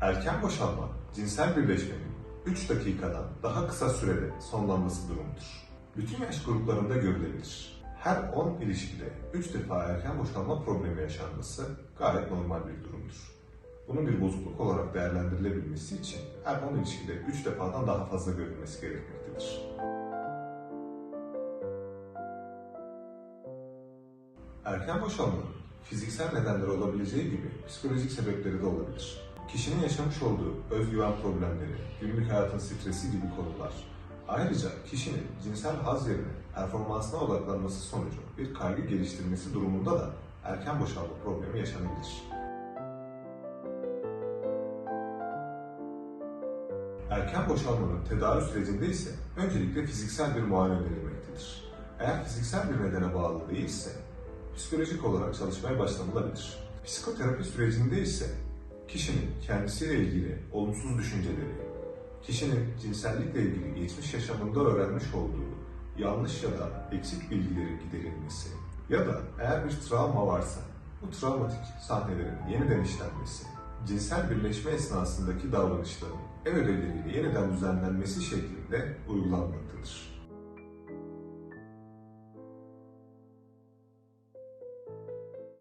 Erken boşalma, cinsel birleşmenin 3 dakikadan daha kısa sürede sonlanması durumudur. Bütün yaş gruplarında görülebilir. Her 10 ilişkide 3 defa erken boşalma problemi yaşanması gayet normal bir durumdur. Bunun bir bozukluk olarak değerlendirilebilmesi için her 10 ilişkide 3 defadan daha fazla görülmesi gerekmektedir. Erken boşalmanın fiziksel nedenleri olabileceği gibi psikolojik sebepleri de olabilir. Kişinin yaşamış olduğu özgüven problemleri, günlük hayatın stresi gibi konular, ayrıca kişinin cinsel haz yerine performansına odaklanması sonucu bir kaygı geliştirmesi durumunda da erken boşalma problemi yaşanabilir. Erken boşalmanın tedavi sürecinde ise öncelikle fiziksel bir muayene önerilmektedir. Eğer fiziksel bir nedene bağlı değilse psikolojik olarak çalışmaya başlanılabilir. Psikoterapi sürecinde ise kişinin kendisiyle ilgili olumsuz düşünceleri, kişinin cinsellikle ilgili geçmiş yaşamında öğrenmiş olduğu yanlış ya da eksik bilgilerin giderilmesi ya da eğer bir travma varsa bu travmatik sahnelerin yeniden işlenmesi, cinsel birleşme esnasındaki davranışların ev ödevleriyle yeniden düzenlenmesi şeklinde uygulanmaktadır.